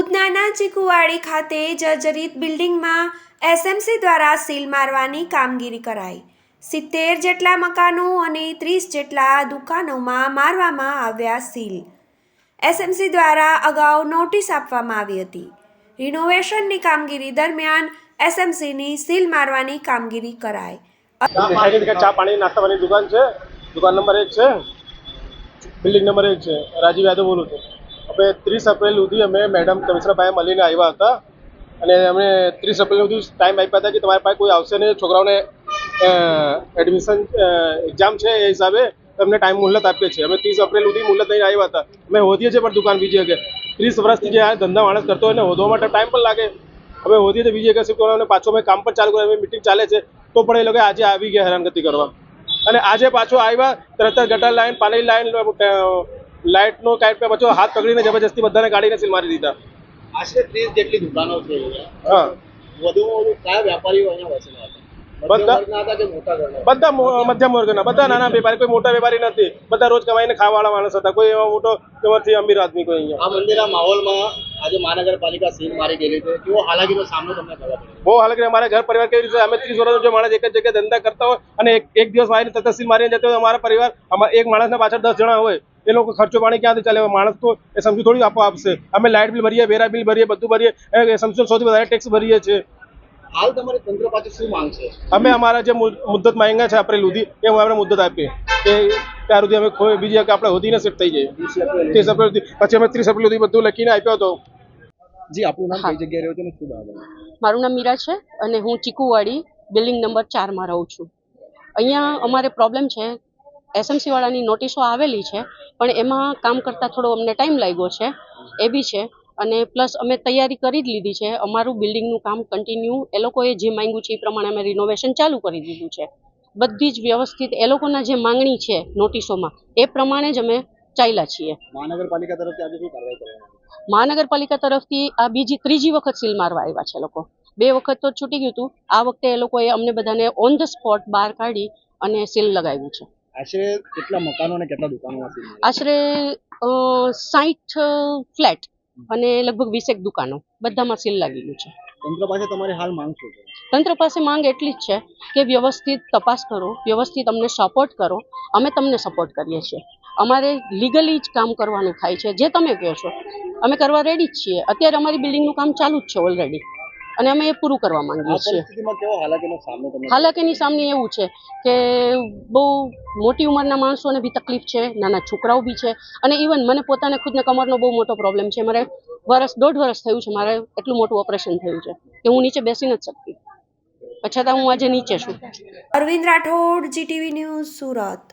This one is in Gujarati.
ઉધનાના ચીકુવાડી ખાતે જર્જરિત બિલ્ડિંગમાં એસએમસી દ્વારા સીલ મારવાની કામગીરી કરાઈ. સિત્તેર જેટલા મકાનો અને ત્રીસ જેટલા દુકાનોમાં મારવામાં આવ્યા સીલ. એસએમસી દ્વારા અગાઉ નોટિસ આપવામાં આવી હતી. રિનોવેશનની કામગીરી દરમિયાન એસએમસીની સીલ મારવાની કામગીરી કરાઈ. ચા પાણી નાસ્તા પાણીની દુકાન છે? દુકાન નંબર એક છે? બિલ્ડિંગ નંબર એક છે? રાજીવ યાદવ બોલું છું. હવે ત્રીસ એપ્રિલ સુધી અમે મેડમ કમિશનરભાઈ મળીને આવ્યા હતા. અને અમે ત્રીસ એપ્રિલ સુધી ટાઈમ આપ્યા હતા કે તમારી પાસે કોઈ આવશે નહીં. છોકરાઓને એડમિશન એક્ઝામ છે એ હિસાબે તમને ટાઈમ મુહલત આપીએ છીએ. અમે ત્રીસ એપ્રિલ સુધી મુહલત લઈને આવ્યા હતા. અમે હોદીએ છીએ પણ દુકાન બીજી કે ત્રીસ વર્ષથી જે આ ધંધા માણસ કરતો હોય ને, હોદવા માટે ટાઈમ પણ લાગે. અમે હોધીએ તો બીજી એક શિફ્ટ કરવાનું પાછો અમે કામ પણ ચાલુ કર્યું. મિટિંગ ચાલે છે. તો પણ એ લોકો આજે આવી ગયા હેરાનગતિ કરવા. અને આજે પાછો આવ્યા, તરત જ ગટર લાઈન પાણી લાઈન લાઇટનો કાંઈક પે પાછો હાથ પકડીને જબરજસ્તી બધાને ગાડીને સીલ મારી દીધા. આશરે ત્રીસ જેટલી દુકાનો છે હા. વધુમાં વધુ કયા વેપારીઓ અહીંયા વસેલા હતા બધા- મધ્યમ વર્ગના બધા નાના વેપારી કોઈ મોટા વેપારી નથી. બધા રોજ કમાઈને ખાવાવાળા માણસ હતા. કોઈ એવો મોટો કમરથી અમીર આદમી કોઈ અહીંયા. આ મંદિરના માહોલમાં આજે મહાનગરપાલિકા સીલ મારી ગયેલી છે. કેવો હાલાકીનો સામનો તમને કરવો બહુ હાલાકી અમારા ઘર પરિવાર કેવી રીતે અમે ત્રીસ વર્ષનો જો માણસ એક જ જગ્યાએ ધંધા કરતા હોય અને એક દિવસ મારીને તથા સીલ મારીને જતો હોય અમારા પરિવાર એક માણસના પાછળ દસ જણા હોય એ લોકો ખર્ચો પાણી ક્યાંથી ચાલે? માણસ તો એ સમજુ થોડી આપો આપશે. અમે લાઇટ બિલ ભરીએ વેરા બિલ ભરીએ બધું ભરીએ એ સમજો સૌથી વધારે ટેક્સ ભરીએ છીએ. હાલ તમારે તંત્ર પાસે શું માંગ છે? અમે અમારા જે મુદ્દત માંગ્યા છે આપણે સુધી એ અમે મુદ્દત આપીએ. કે ત્યાર સુધી અમે કોઈ બીજી કે આપણે હોદીને સેટ થઈ જઈએ ત્રીસ એપ્રિલ સુધી પછી અમે ત્રીસ એપ્રિલ સુધી બધું લખીને આપ્યો હતો. જી આપણું નામ કઈ જગ્યાએ રહ્યો છે અને શું બાબત મારું નામ મીરા છે અને હું ચીકુવાડી બિલ્ડિંગ નંબર ચારમાં રહું છું. અહીંયા અમારે પ્રોબ્લેમ છે એસએમસી વાળાની નોટિસો આવેલી છે પણ એમાં કામ કરતાં થોડો અમને ટાઈમ લાગ્યો છે એ બી છે. અને પ્લસ અમે તૈયારી કરી જ લીધી છે અમારું બિલ્ડિંગનું કામ કન્ટિન્યુ એ લોકોએ જે માંગ્યું છે એ પ્રમાણે અમે રિનોવેશન ચાલુ કરી દીધું છે. બધી જ વ્યવસ્થિત એ લોકોના જે માંગણી છે નોટિસોમાં એ પ્રમાણે જ અમે ચાલ્યા છીએ. મહાનગરપાલિકા તરફથી આજે શું કાર્યવાહી મહાનગરપાલિકા તરફથી આ બીજી ત્રીજી વખત સીલ મારવા આવ્યા છે લોકો. બે વખત તો છૂટી ગયું હતું. આ વખતે એ લોકોએ અમને બધાને ઓન ધ સ્પોટ બહાર કાઢી અને સીલ લગાવ્યું છે. આશરે કેટલા મકાનો અને કેટલા દુકાનો આશરે સાઠ ફ્લેટ અને લગભગ વીસેક દુકાનો. બધામાં સીલ લાગી ગયું છે. તંત્ર પાસે તમારે હાલ માંગ શું છે? તંત્ર પાસે માંગ એટલી જ છે કે વ્યવસ્થિત તપાસ કરો વ્યવસ્થિત અમને સપોર્ટ કરો. અમે તમને સપોર્ટ કરીએ છીએ. અમારે લીગલી જ કામ કરવાનું થાય છે. જે તમે કહો છો અમે કરવા રેડી જ છીએ. અત્યારે અમારી બિલ્ડિંગનું કામ ચાલુ જ છે ઓલરેડી અને અમે એ પૂરું કરવા માંગીએ છીએ. હાલાકીનો સામે એવું છે કે બહુ મોટી ઉંમરના માણસોને બી તકલીફ છે નાના છોકરાઓ બી છે. અને ઇવન મને પોતાને ખુદને કમરનો બહુ મોટો પ્રોબ્લેમ છે. મારે વરસ દોઢ વરસ થયું છે મારે એટલું મોટું ઓપરેશન થયું છે કે હું નીચે બેસી નથી શકતી. છતાં હું આજે નીચે છું. Arvind Rathod GTV news Surat.